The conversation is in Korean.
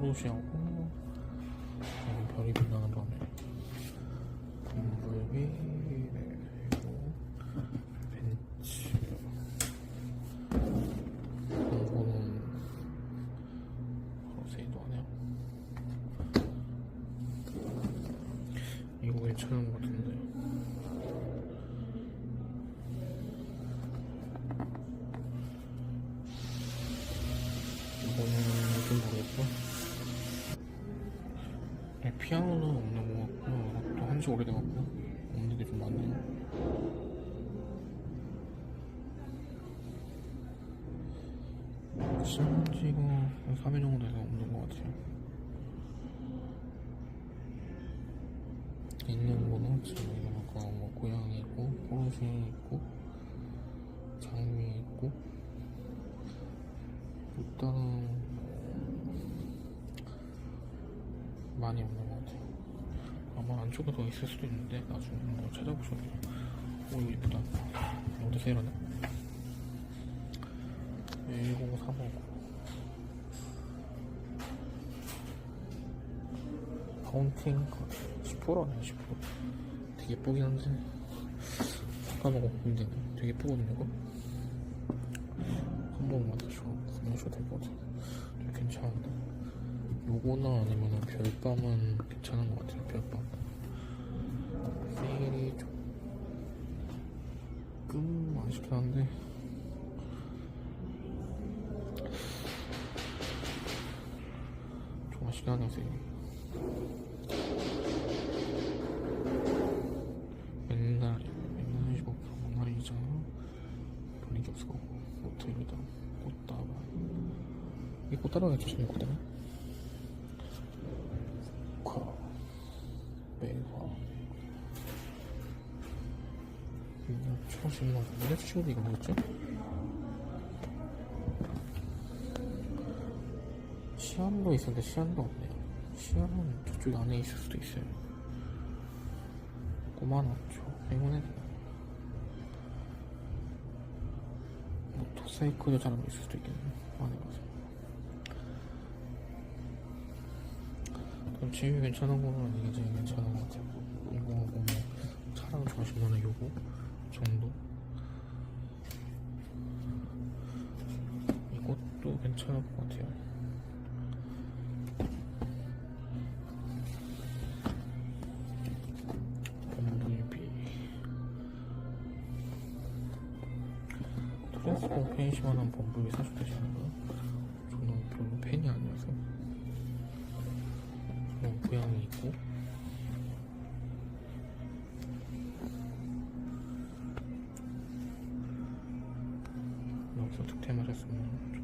포르쉐하고 여기 별이 빛나는 밤에 네, 그리고 벤츠 이거는 세이도 하네요 이거 괜찮은 것 같은데. 이거는 좀 모르겠고 네, 피아노는 없는 것 같고 이것도 한지 오래돼갖고 없는 게 좀 많네요 심지가 한 3일 정도 돼서 없는 것 같아요. 있는 거는 지금 이거 아까 뭐 고양이 있고 포르쉐 있고 장미 있고 일단은 많이 없는 것 같아요. 아마 안쪽에 더 있을 수도 있는데 나중에 한번 찾아보셔도 오 이거 이쁘다 어디 세일하네 1035 파운틴 10%네 10% 되게 예쁘긴 한데. 잠깐만 고민되네 되게 예쁘거든요 이거. 한 번만 다시 구매하셔도 될 것 같아요 요거나 아니면 별밤은 괜찮은 것 같아요 별밤. 세일이 조금 아쉽긴 한데. 좀 아쉽긴 하네요 세일이. 맨날 맨날 25% 만날이자 돌리기 없을 거고 모텔이다 꽃다발 이 꽃다발이 주시는 거거든 이거 초심나 이래 친구 이거 뭐였죠? 시안도 있었는데 시안도 없네요. 시안은 저쪽 안에 있을 수도 있어요. 5만원죠. 행운의 모터사이클도 잘안 있을 수도 있겠네요 안에 가서. 그럼 지금 괜찮은 거는 이게 제일 괜찮은 것 같아요. 이거하고 뭐 차량 좋아하시면 요거 정도? 이것도 괜찮을 것 같아요. 범블비. 트랜스포 팬이시만한 범블비 사셔도 되시는 거요? 저는 별로 팬이 아니어서. 저는 고양이 있고 득템하셨으면 좋겠습니다